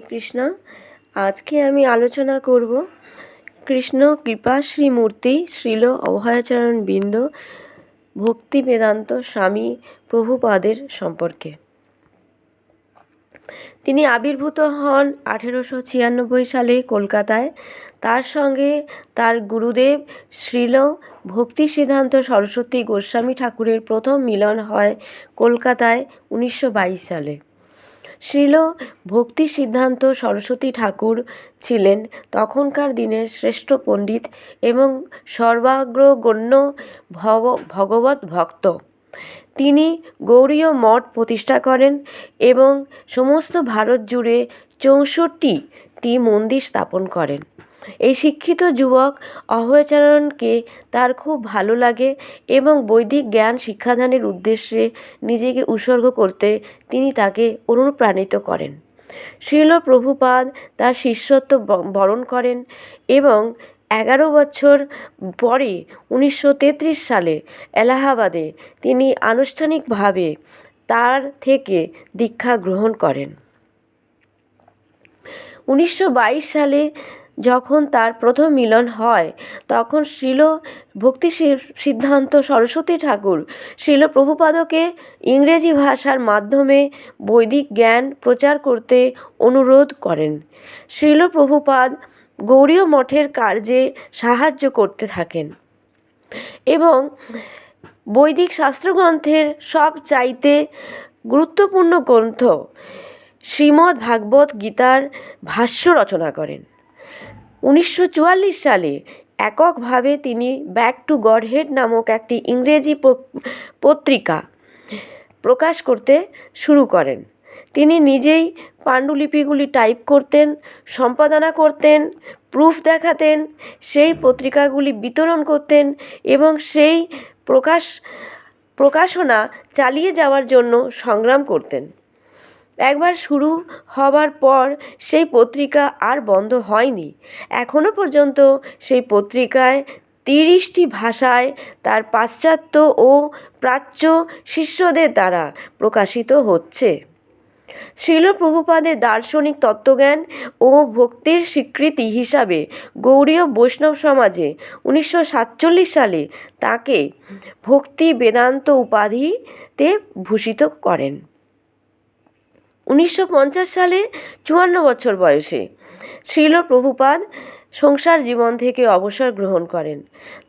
কৃষ্ণ। আজকে আমি আলোচনা করব কৃষ্ণ কৃপাশ্রী মূর্তি শ্রীল অভয়াচরণ বৃন্দ ভক্তি বেদান্ত স্বামী প্রভুপাদের সম্পর্কে। তিনি আবির্ভূত হন আঠেরোশো ছিয়ানব্বই সালে কলকাতায়। তার সঙ্গে তার গুরুদেব শ্রীল ভক্তি সিদ্ধান্ত সরস্বতী গোস্বামী ঠাকুরের প্রথম মিলন হয় কলকাতায় উনিশশো বাইশ সালে। শ্রীল ভক্তি সিদ্ধান্ত সরস্বতী ঠাকুর ছিলেন। তখনকার দিনের শ্রেষ্ঠ পণ্ডিত এবং সর্বাগ্রগণ্য ভব, ভগবত ভক্ত। তিনি গৌরীয় মঠ প্রতিষ্ঠা করেন এবং সমস্ত ভারত জুড়ে চৌষট্টিটি মন্দির স্থাপন করেন। এই শিক্ষিত যুবক অভয়চরণকে তার খুব ভালো লাগে এবং বৈদিক জ্ঞান শিক্ষাদানের উদ্দেশ্যে নিজেকে উৎসর্গ করতে তিনি তাকে অনুপ্রাণিত করেন। শিল প্রভুপাদ তার শিষ্যত্ব বরণ করেন এবং এগারো বছর পরে উনিশশো তেত্রিশ সালে এলাহাবাদে তিনি আনুষ্ঠানিকভাবে তার থেকে দীক্ষা গ্রহণ করেন। উনিশশো বাইশ সালে যখন তার প্রথম মিলন হয়, তখন শ্রীল ভক্তি সিদ্ধান্ত সরস্বতী ঠাকুর। শ্রীল প্রভুপাদকে ইংরেজি ভাষার মাধ্যমে বৈদিক জ্ঞান প্রচার করতে অনুরোধ করেন। শ্রীল প্রভুপাদ গৌড়ীয় মঠের কার্যে সাহায্য করতে থাকেন এবং বৈদিক শাস্ত্রগ্রন্থের সব চাইতে গুরুত্বপূর্ণ গ্রন্থ শ্রীমদ্ ভাগবত গীতার ভাষ্য রচনা করেন। উনিশশো চুয়াল্লিশ সালে এককভাবে তিনি ব্যাক টু গডহেড নামক একটি ইংরেজি পত্রিকা প্রকাশ করতে শুরু করেন। তিনি নিজেই পাণ্ডুলিপিগুলি টাইপ করতেন, সম্পাদনা করতেন, প্রুফ দেখাতেন, সেই পত্রিকাগুলি বিতরণ করতেন এবং সেই প্রকাশ, প্রকাশনা চালিয়ে যাওয়ার জন্য সংগ্রাম করতেন। একবার শুরু হবার পর সেই পত্রিকা আর বন্ধ হয়নি। এখনও পর্যন্ত সেই পত্রিকায় তিরিশটি ভাষায় তার পাশ্চাত্য ও প্রাচ্য শিষ্যদের দ্বারা প্রকাশিত হচ্ছে। শ্রীল প্রভুপাদের দার্শনিক তত্ত্বজ্ঞান ও ভক্তির স্বীকৃতি হিসাবে গৌড়ীয় বৈষ্ণব সমাজে উনিশশো সাতচল্লিশ সালে তাকে ভক্তি বেদান্ত উপাধিতে ভূষিত করেন। উনিশশো পঞ্চাশ সালে চুয়ান্ন বছর বয়সে শ্রীল প্রভুপাদ সংসার জীবন থেকে অবসর গ্রহণ করেন।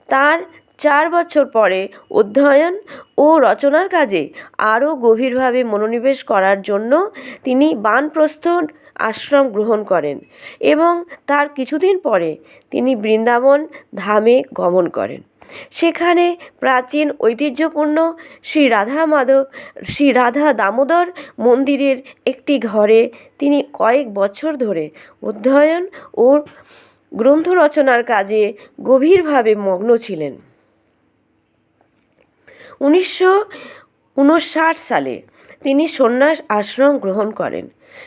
তার চার বছর পরে অধ্যয়ন ও রচনার কাজে আরও গভীরভাবে মনোনিবেশ করার জন্য তিনি বানপ্রস্থ আশ্রম গ্রহণ করেন এবং তার কিছুদিন পরে তিনি বৃন্দাবন ধামে গমন করেন। সেখানে প্রাচীন ঐতিহ্যপূর্ণ শ্রী রাধা মাধব, শ্রী রাধা দামোদর মন্দিরের একটি ঘরে তিনি কয়েক বছর ধরে অধ্যয়ন ও গ্রন্থ রচনার কাজে গভীরভাবে মগ্ন ছিলেন। উনিশশো উনষাট সালে তিনি সন্ন্যাস আশ্রম গ্রহণ করেন।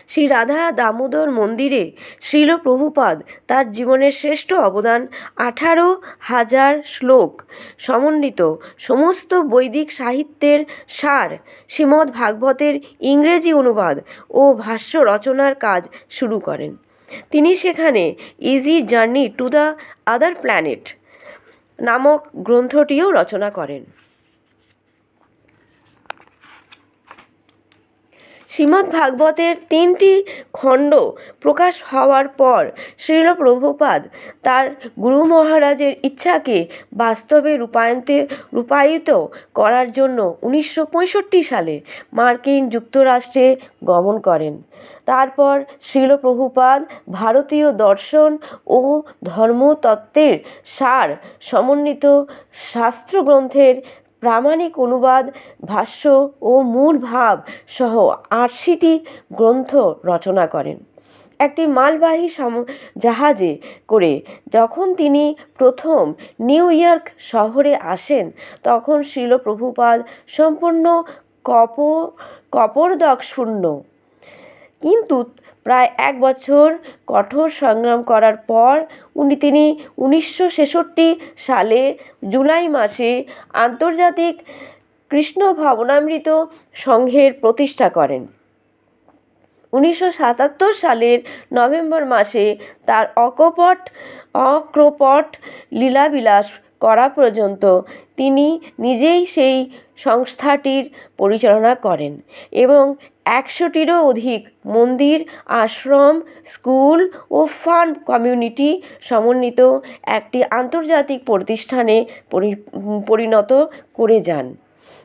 শ্রী রাধা দামোদর মন্দিরে শ্রীল প্রভুপাদ তার জীবনের শ্রেষ্ঠ অবদান আঠারো হাজার শ্লোক সমন্বিত। সমস্ত বৈদিক সাহিত্যের সার শ্রীমদ্ ভাগবতের ইংরেজি অনুবাদ ও ভাষ্য রচনার কাজ শুরু করেন। তিনি সেখানে easy journey to the other planet নামক গ্রন্থটিও রচনা করেন। শ্রীমদ্ভাগবতের তিনটি খণ্ড প্রকাশ হওয়ার পর শ্রীল প্রভুপাদ তার গুরু মহারাজের ইচ্ছাকে বাস্তবে রূপায়ন্তে রূপায়িত করার জন্য উনিশশো পঁয়ষট্টি সালে মার্কিন যুক্তরাষ্ট্রে গমন করেন। তারপর শ্রীল প্রভুপাদ ভারতীয় দর্শন ও ধর্মতত্ত্বের সার সমন্বিত শাস্ত্রগ্রন্থের প্রামাণিক অনুবাদ, ভাষ্য ও মূল ভাব সহ আশিটি গ্রন্থ রচনা করেন। একটি মালবাহী জাহাজে করে যখন তিনি প্রথম নিউ ইয়র্ক শহরে আসেন, তখন শিল প্রভুপাদ সম্পূর্ণ কপ কপরদক শূন্য কিন্তু প্রায় এক বছর কঠোর সংগ্রাম করার পর উনি তিনি উনিশশো ছেষট্টি সালে জুলাই মাসে আন্তর্জাতিক কৃষ্ণ ভবনামৃত সংঘের প্রতিষ্ঠা করেন। উনিশশো সাতাত্তর সালের নভেম্বর মাসে তার অকপট, অক্রপট, লীলাবিলাস করা পর্যন্ত তিনি নিজেই সেই সংস্থাটির পরিচালনা করেন এবং একশোটিরও অধিক মন্দির, আশ্রম, স্কুল ও ফার্ম কমিউনিটি সমন্বিত একটি আন্তর্জাতিক প্রতিষ্ঠানে পরিণত করে যান।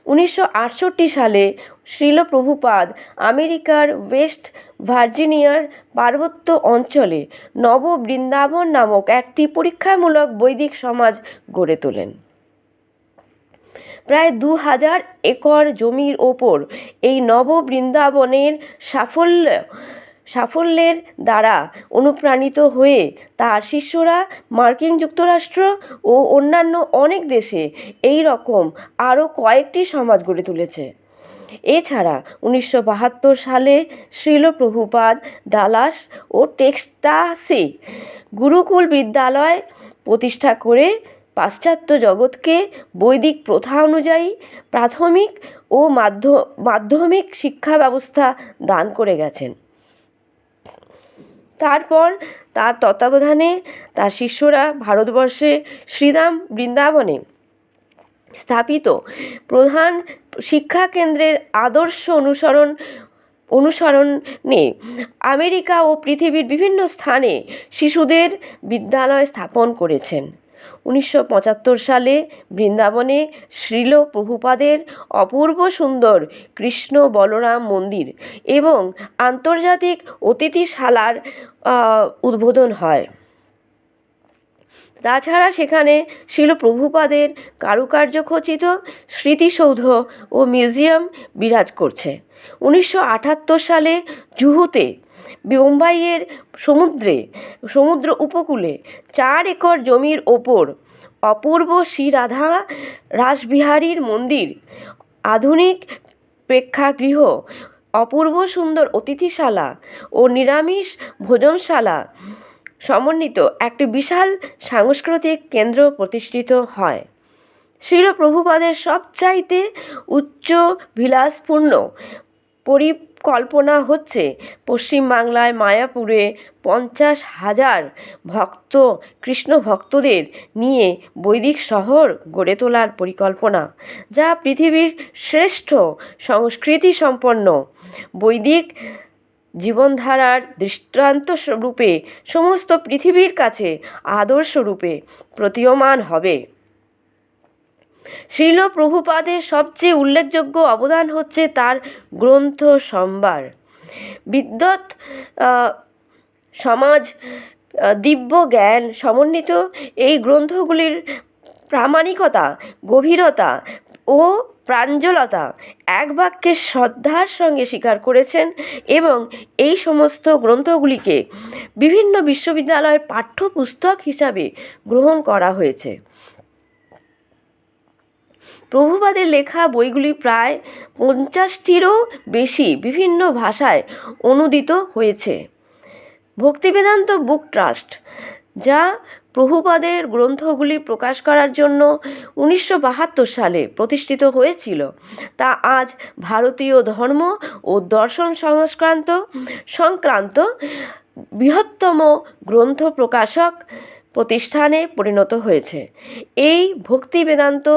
উনিশশো আটষট্টি সালে শ্রীল প্রভুপাদ আমেরিকার ওয়েস্ট ভার্জিনিয়ার পার্বত্য অঞ্চলে নব বৃন্দাবন নামক একটি পরীক্ষামূলক বৈদিক সমাজ গড়ে তোলেন। প্রায় দু হাজার একর জমির ওপর এই নব বৃন্দাবনের সাফল্য সাফল্যের দ্বারা অনুপ্রাণিত হয়ে তার শিষ্যরা, মার্কিন যুক্তরাষ্ট্র ও অন্যান্য অনেক দেশে এই রকম আরও কয়েকটি সমাজ গড়ে তুলেছে। এছাড়া উনিশশো বাহাত্তর সালে শ্রীল প্রভুপাদ ডালাস ও টেক্সটাসে গুরুকুল বিদ্যালয় প্রতিষ্ঠা করে পাশ্চাত্য জগৎকে বৈদিক প্রথা অনুযায়ী প্রাথমিক ও মাধ্য, মাধ্যমিক শিক্ষা ব্যবস্থা দান করে গেছেন। তারপর তার তত্ত্বাবধানে তার শিষ্যরা ভারতবর্ষে শ্রীরাম বৃন্দাবনে স্থাপিত প্রধান শিক্ষা কেন্দ্রের আদর্শ অনুসরণ, অনুসরণে আমেরিকা ও পৃথিবীর বিভিন্ন স্থানে শিশুদের বিদ্যালয় স্থাপন করেছেন। উনিশশো পঁচাত্তর সালে বৃন্দাবনে শ্রীল প্রভুপাদের অপূর্ব সুন্দর কৃষ্ণ বলরাম মন্দির এবং আন্তর্জাতিক অতিথিশালার উদ্বোধন হয়। তাছাড়া সেখানে শিল প্রভুপাদের কারুকার্য খচিত স্মৃতিসৌধ ও মিউজিয়াম বিরাজ করছে। উনিশশো আটাত্তর সালে জুহুতে বোম্বাইয়ের সমুদ্রে, সমুদ্র উপকূলে চার একর জমির ওপর অপূর্ব শ্রী রাধা রাসবিহারীর মন্দির, আধুনিক প্রেক্ষাগৃহ, অপূর্ব সুন্দর অতিথিশালা ও নিরামিষ ভোজনশালা সমন্বিত একটি বিশাল সাংস্কৃতিক কেন্দ্র প্রতিষ্ঠিত হয়। শ্রীল প্রভুপাদের সবচাইতে উচ্চ বিলাসপূর্ণ পরিকল্পনা হচ্ছে, পশ্চিমবাংলায় মায়াপুরে পঞ্চাশ হাজার ভক্ত, কৃষ্ণ ভক্তদের নিয়ে বৈদিক শহর গড়ে তোলার পরিকল্পনা, যা পৃথিবীর শ্রেষ্ঠ সংস্কৃতি সম্পন্ন বৈদিক জীবনধারার দৃষ্টান্ত রূপে সমস্ত পৃথিবীর কাছে আদর্শ রূপে প্রতীয়মান হবে। শ্রীল প্রভুপাদের সবচেয়ে উল্লেখযোগ্য অবদান হচ্ছে তার গ্রন্থ সম্ভার। বিদ্যৎ সমাজ দিব্য জ্ঞান সমন্বিত এই গ্রন্থগুলির প্রামাণিকতা, গভীরতা ও প্রাঞ্জলতা এক বাক্যে শ্রদ্ধার সঙ্গে স্বীকার করেছেন এবং এই সমস্ত গ্রন্থগুলিকে বিভিন্ন বিশ্ববিদ্যালয়ের পাঠ্যপুস্তক হিসাবে গ্রহণ করা হয়েছে। প্রভুপাদের লেখা বইগুলি প্রায় পঞ্চাশটিরও বেশি বিভিন্ন ভাষায় অনুদিত হয়েছে। ভক্তিবেদান্ত বুক ট্রাস্ট, যা প্রভুপাদের গ্রন্থগুলি প্রকাশ করার জন্য উনিশশো বাহাত্তর সালে প্রতিষ্ঠিত হয়েছিল, তা আজ ভারতীয় ধর্ম ও দর্শন সংস্ক্রান্ত সংক্রান্ত বৃহত্তম গ্রন্থ প্রকাশক প্রতিষ্ঠানে পরিণত হয়েছে। এই ভক্তি বেদান্ত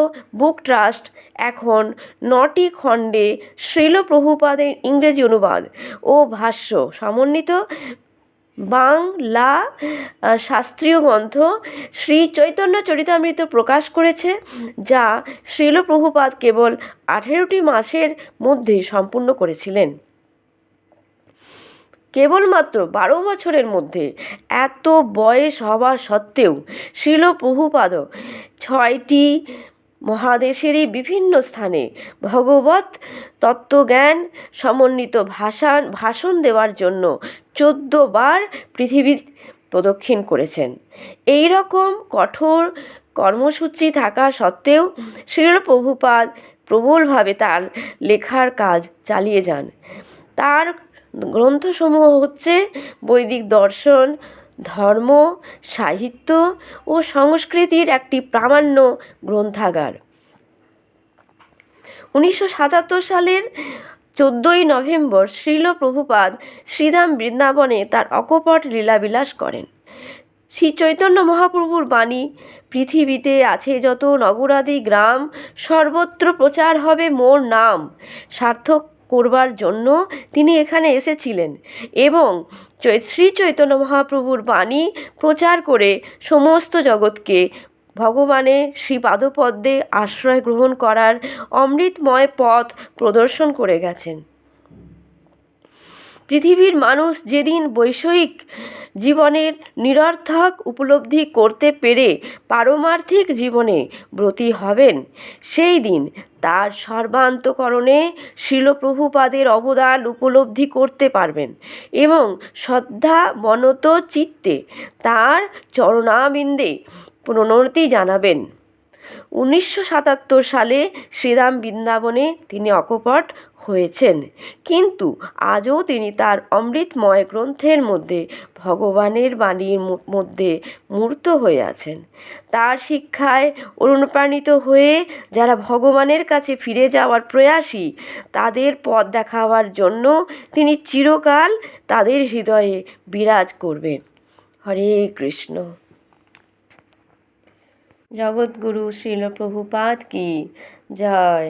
বুক ট্রাস্ট এখন নটি খণ্ডে শ্রীল প্রভুপাদের ইংরেজি অনুবাদ ও ভাষ্য সমন্বিত। বাংলা শাস্ত্রীয় গ্রন্থ শ্রী চৈতন্য চরিতামৃত প্রকাশ করেছে, যা শ্রীল প্রভুপাদ কেবল আঠেরোটি মাসের মধ্যে সম্পূর্ণ করেছিলেন। কেবলমাত্র বারো বছরের মধ্যে এত বয়স হওয়া সত্ত্বেও শিল প্রভুপাদ ছয়টি মহাদেশেরই বিভিন্ন স্থানে ভগবত তত্ত্বজ্ঞান সমন্বিত ভাষণ ভাষণ দেওয়ার জন্য চোদ্দ বার পৃথিবী প্রদক্ষিণ করেছেন। এই রকম কঠোর কর্মসূচি থাকা সত্ত্বেও শ্রীল প্রভুপাদ প্রবলভাবে তার লেখার কাজ চালিয়ে যান। তার গ্রন্থসমূহ হচ্ছে বৈদিক দর্শন, ধর্ম, সাহিত্য ও সংস্কৃতির একটি প্রামাণ্য গ্রন্থাগার। উনিশশো সাতাত্তর সালের চোদ্দোই নভেম্বর শ্রীল প্রভুপাদ শ্রীধাম বৃন্দাবনে তার অকপট লীলাবিলাস করেন। শ্রী চৈতন্য মহাপ্রভুর বাণী, পৃথিবীতে আছে যত নগরাদি গ্রাম, সর্বত্র প্রচার হবে মোর নাম, সার্থক করবার জন্য তিনি এখানে এসেছিলেন এবং শ্রী চৈতন্য মহাপ্রভুর বাণী প্রচার করে সমস্ত জগৎকে ভগবানের শ্রীপাদপদ্মে আশ্রয় গ্রহণ করার অমৃতময় পথ প্রদর্শন করে গেছেন। পৃথিবীর মানুষ যেদিন বৈষয়িক জীবনের নিরর্থক উপলব্ধি করতে পেরে পারমার্থিক জীবনে ব্রতী হবেন, সেই দিন তার সর্বান্তকরণে শিলপ্রভুপাদের অবদান উপলব্ধি করতে পারবেন এবং শ্রদ্ধা বনত চিত্তে তার চরণাবিন্দে প্রণতি জানাবেন। উনিশশো সাতাত্তর সালে শ্রীরাম বৃন্দাবনে তিনি অকপট হয়েছেন। কিন্তু আজও তিনি তার অমৃতময় গ্রন্থের মধ্যে ভগবানের বাণীর মধ্যে মূর্ত হয়ে আছেন। তার শিক্ষায় অনুপ্রাণিত হয়ে যারা ভগবানের কাছে ফিরে যাওয়ার প্রয়াসী, তাদের পথ দেখাবার জন্য তিনি চিরকাল তাদের হৃদয়ে বিরাজ করবেন। হরে কৃষ্ণ। জগৎগুরু শ্রীল প্রভুপাদ কি? জয়।